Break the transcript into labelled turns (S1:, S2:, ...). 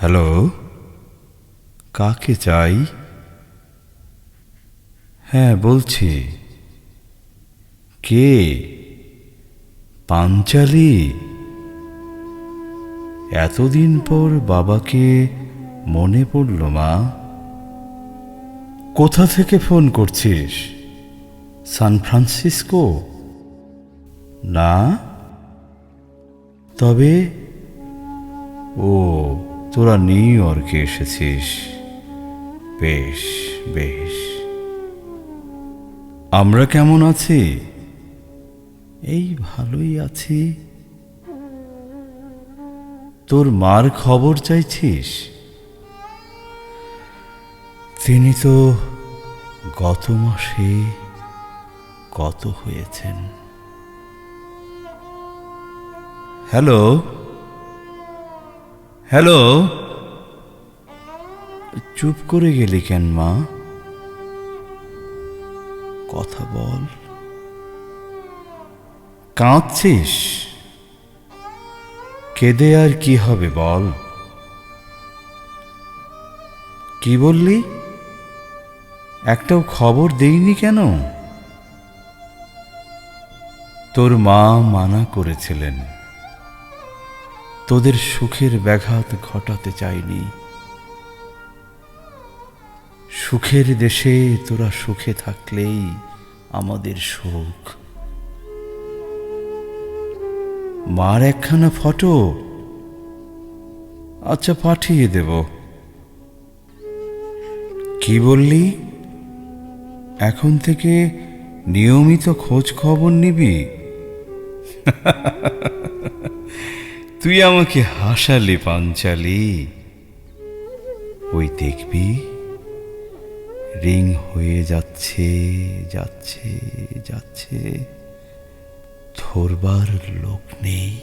S1: Hello? কাকে চাই? হ্যাঁ বলছি। কে? পাঞ্চালি? এতদিন পর বাবাকে মনে পড়ল, মা। কোথা থেকে ফোন করছিস? San Francisco? না? তবে ও তোরা নিউ ইয়র্কে এসেছিস। বেশ বেশ। আমরা কেমন আছি? এই ভালোই আছি। তোর মার খবর চাইছিস? তিনি তো গত মাসে কত হয়েছেন। হ্যালো? হ্যালো? চুপ করে গেলি কেন, মা? কথা বল। কাঁদছিস? কেঁদে আর কি হবে বল? কি বললি? একটাও খবর দেইনি কেন? তোর মা মানা করেছিলেন। তোদের সুখের ব্যাঘাত ঘটাতে চাইনি। সুখের দেশে তোরা সুখে থাকলেই আমাদের সুখ। মার একখানা ফটো? আচ্ছা পাঠিয়ে দেব। কি বললি? এখন থেকে নিয়মিত খোঁজ খবর নিবি? তুই আমাকে হাসালি পাঞ্চালি। ওই দেখবি রিং হয়ে যাচ্ছে যাচ্ছে যাচ্ছে। ধরবার লোক নেই।